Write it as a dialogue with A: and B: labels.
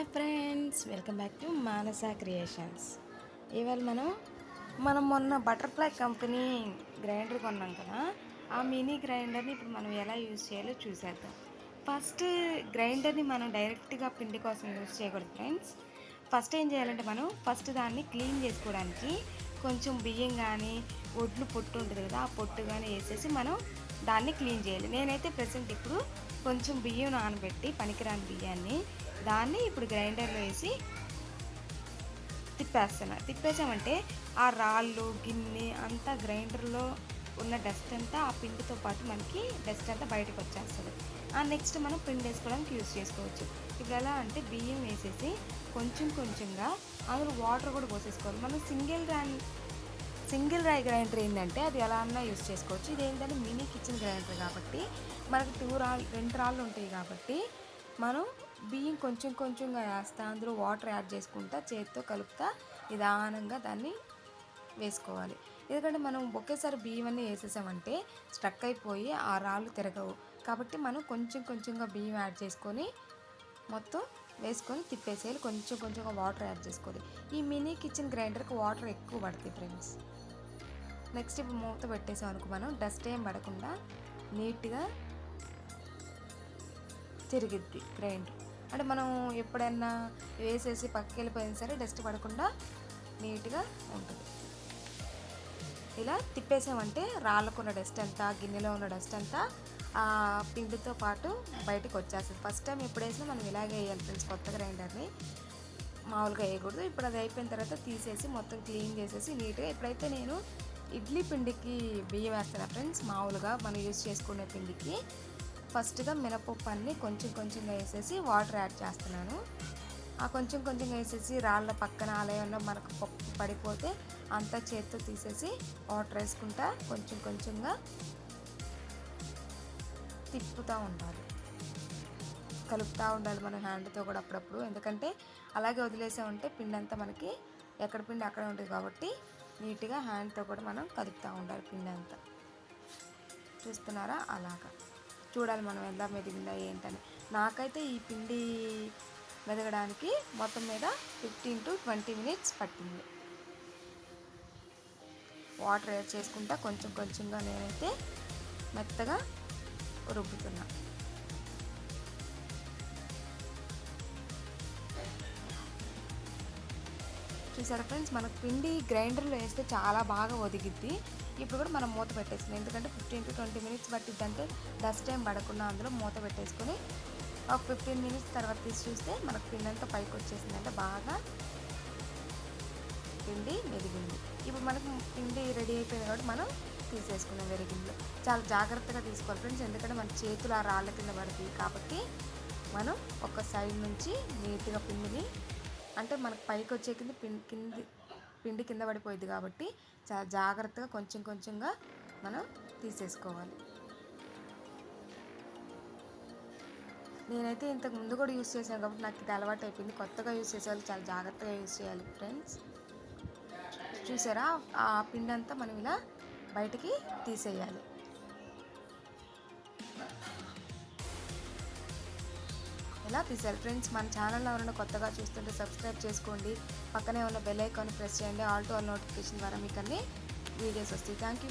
A: Hi friends welcome back to Manasa creations. ఇవాళ మనం మనం మొన్న బటర్ఫ్లై కంపెనీ గ్రైండర్ కొన్నాం కదా ఆ మినీ గ్రైండర్ని ఇప్పుడు మనం ఎలా యూజ్ చేయాలో చూసేద్దాం. ఫస్ట్ గ్రైండర్ని మనం డైరెక్ట్గా పిండి కోసం యూజ్ చేయకూడదు ఫ్రెండ్స్. ఫస్ట్ ఏం చేయాలంటే మనం ఫస్ట్ దాన్ని క్లీన్ చేసుకోవడానికి కొంచెం బియ్యం కానీ ఒడ్లు పొట్టు ఉంటుంది కదా ఆ పొట్టు కానీ వేసేసి మనం దాన్ని క్లీన్ చేయాలి. నేనైతే ప్రజెంట్ ఇప్పుడు కొంచెం బియ్యం నానబెట్టి పనికిరాని బియ్యాన్ని దాన్ని ఇప్పుడు గ్రైండర్లో వేసి తిప్పేస్తున్నా. తిప్పేసామంటే ఆ రాళ్ళు గిన్నె అంతా గ్రైండర్లో ఉన్న డస్ట్ అంతా ఆ పిండితో పాటు మనకి డస్ట్ అంతా బయటకు వచ్చేస్తుంది. ఆ నెక్స్ట్ మనం పిండి వేసుకోవడానికి యూజ్ చేసుకోవచ్చు. ఇప్పుడు ఎలా అంటే బియ్యం వేసేసి కొంచెం కొంచెంగా అందులో వాటర్ కూడా పోసేసుకోవాలి. మనం సింగిల్ ర్యాన్ సింగిల్ రై గ్రైండర్ ఏంటంటే అది ఎలా అన్నా యూస్ చేసుకోవచ్చు. ఇది ఏంటంటే మినీ కిచెన్ గ్రైండర్ కాబట్టి మనకు టూ రాళ్ళు రెండు రాళ్ళు ఉంటాయి కాబట్టి మనం బియ్యం కొంచెం కొంచెంగా వేస్తా అందులో వాటర్ యాడ్ చేసుకుంటా చేతితో కలుపుతా నిదానంగా దాన్ని వేసుకోవాలి. ఎందుకంటే మనం ఒకేసారి బియ్యం అన్నీ వేసేసామంటే స్ట్రక్ అయిపోయి ఆ రాళ్ళు తిరగవు. కాబట్టి మనం కొంచెం కొంచెంగా బియ్యం యాడ్ చేసుకొని మొత్తం వేసుకొని తిప్పేసేయాలి. కొంచెం కొంచెంగా వాటర్ యాడ్ చేసుకోవాలి. ఈ మినీ కిచెన్ గ్రైండర్కి వాటర్ ఎక్కువ పడుతుంది ఫ్రెండ్స్. నెక్స్ట్ ఇప్పుడు మూత పెట్టేసాం అనుకో మనం. డస్ట్ ఏం పడకుండా నీట్గా తిరిగిద్ది గ్రైండర్. అంటే మనం ఎప్పుడైనా వేసేసి పక్కకి వెళ్ళిపోయినా సరే డస్ట్ పడకుండా నీట్గా ఉంటుంది. ఇలా తిప్పేసామంటే రాళ్ళకున్న డస్ట్ అంతా గిన్నెలో ఉన్న డస్ట్ అంతా ఆ పిండితో పాటు బయటకు వచ్చేస్తుంది. ఫస్ట్ టైం ఎప్పుడు వేసినా మనం ఇలాగే వేయాలి ఫ్రెండ్స్ కొత్త గ్రైండర్ని మామూలుగా వేయకూడదు. ఇప్పుడు అది అయిపోయిన తర్వాత తీసేసి మొత్తం క్లీన్ చేసేసి నీట్గా ఇప్పుడైతే నేను ఇడ్లీ పిండికి బియ్యం వేస్తాను ఫ్రెండ్స్ మామూలుగా మనం యూజ్ చేసుకునే పిండికి ఫస్ట్గా మినపప్పు అన్ని కొంచెం కొంచెంగా వేసేసి వాటర్ యాడ్ చేస్తున్నాను. ఆ కొంచెం కొంచెం వేసేసి రాళ్ళ పక్కన ఆలయంలో మనకు పప్పు పడిపోతే అంతా చేత్తో తీసేసి వాటర్ వేసుకుంటా కొంచెం కొంచెంగా తిప్పుతూ ఉండాలి. కలుపుతూ ఉండాలి మన హ్యాండ్తో కూడా అప్పుడప్పుడు. ఎందుకంటే అలాగే వదిలేసామంటే పిండి అంతా మనకి ఎక్కడ పిండి అక్కడ ఉంటుంది కాబట్టి నీట్గా హ్యాండ్తో కూడా మనం కలుపుతూ ఉండాలి పిండి అంతా చూస్తున్నారా? అలాగా. చూడాలి మనం ఎలా మెదిగిందా ఏంటని. నాకైతే ఈ పిండి మెదగడానికి మొత్తం మీద ఫిఫ్టీన్ టు ట్వంటీ మినిట్స్ పట్టింది. వాటర్ యాడ్ చేసుకుంటా కొంచెం కొంచెంగా నేనైతే మెత్తగా రుబ్బుతున్నా. చూసారా ఫ్రెండ్స్ మనకు పిండి గ్రైండర్లో వేస్తే చాలా బాగా ఒదిగిద్ది. ఇప్పుడు కూడా మనం మూత పెట్టేసుకుని ఎందుకంటే ఫిఫ్టీన్ టు ట్వంటీ మినిట్స్ పట్టిద్ది అంటే డస్ట్ టైం పడకుండా అందులో మూత పెట్టేసుకొని ఒక ఫిఫ్టీన్ మినిట్స్ తర్వాత తీసి చూస్తే మనకు పిండి అంతా పైకి వచ్చేసింది అంటే బాగా పిండి మెదిగింది. ఇప్పుడు మనకు పిండి రెడీ అయిపోయింది కాబట్టి మనం తీసేసుకున్నాం వెరిగింది చాలా జాగ్రత్తగా తీసుకోవాలి ఫ్రెండ్స్ ఎందుకంటే మన చేతులు ఆ రాళ్ళ కింద పడుతుంది కాబట్టి మనం ఒక సైడ్ నుంచి నీట్గా పిండిని అంటే మనకు పైకి వచ్చే కింద పిండి కింది పిండి కింద పడిపోయింది కాబట్టి చాలా జాగ్రత్తగా కొంచెం కొంచెంగా మనం తీసేసుకోవాలి. నేనైతే ఇంతకు ముందు కూడా యూస్ చేశాను కాబట్టి నాకు ఇది అలవాటు అయిపోయింది. కొత్తగా యూస్ చేసేవాళ్ళు చాలా జాగ్రత్తగా యూస్ చేయాలి ఫ్రెండ్స్. చూసారా? ఆ పిండి అంతా మనం ఇలా బయటికి తీసేయాలి. ఎలా తీసారు ఫ్రెండ్స్ మన ఛానల్లో ఎవరైనా కొత్తగా చూస్తుంటే సబ్స్క్రైబ్ చేసుకోండి. పక్కనే ఉన్న బెల్ ఐకాన్ ప్రెస్ చేయండి. ఆల్ టు ఆల్ నోటిఫికేషన్ ద్వారా మీకు అన్ని వీడియోస్ వస్తాయి. Thank you